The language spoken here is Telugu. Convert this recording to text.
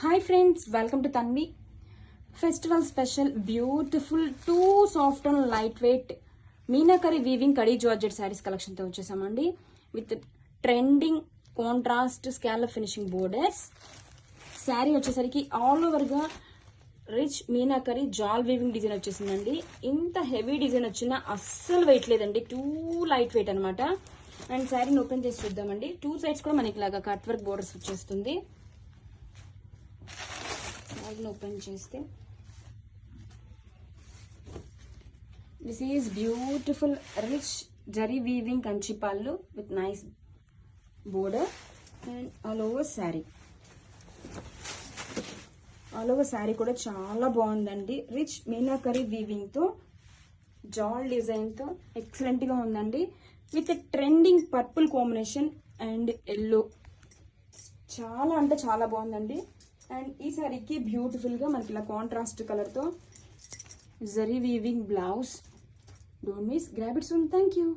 Hi friends welcome to Tanvi festival special beautiful too soft and light weight meenakari weaving khadi georgette saris కలెక్షన్తో వచ్చేసామండి. With trending contrast scallop finishing borders sari వచ్చేసరికి ఆల్ ఓవర్గా రిచ్ మీనాకరి జాల్ వీవింగ్ డిజైన్ వచ్చేసిందండి. ఇంత హెవీ డిజైన్ వచ్చినా అస్సలు వెయిట్ లేదండి. టూ లైట్ వెయిట్ అనమాట అండ్ శారీని ఓపెన్ చేసి చూద్దామండి. టూ సైడ్స్ కూడా మనకి ఇలాగా కట్ వర్క్ బోర్డర్స్ వచ్చేస్తుంది. శారీని ఓపెన్ చేస్తే. This is beautiful rich zari weaving Kanchi పళ్ళు with nice border and all over sari all over sari కూడా చాలా బాగుందండి రిచ్ మీనాకరీ వీవింగ్తో జాల్ డిజైన్తో ఎక్సలెంట్గా ఉందండి with trending purple combination and yellow చాలా అంటే చాలా బాగుందండి అండ్ ఈ శారీకి బ్యూటిఫుల్ గా మనకి ఇలా కాంట్రాస్ట్ కలర్ తో zari weaving blouse don't miss grab its thank you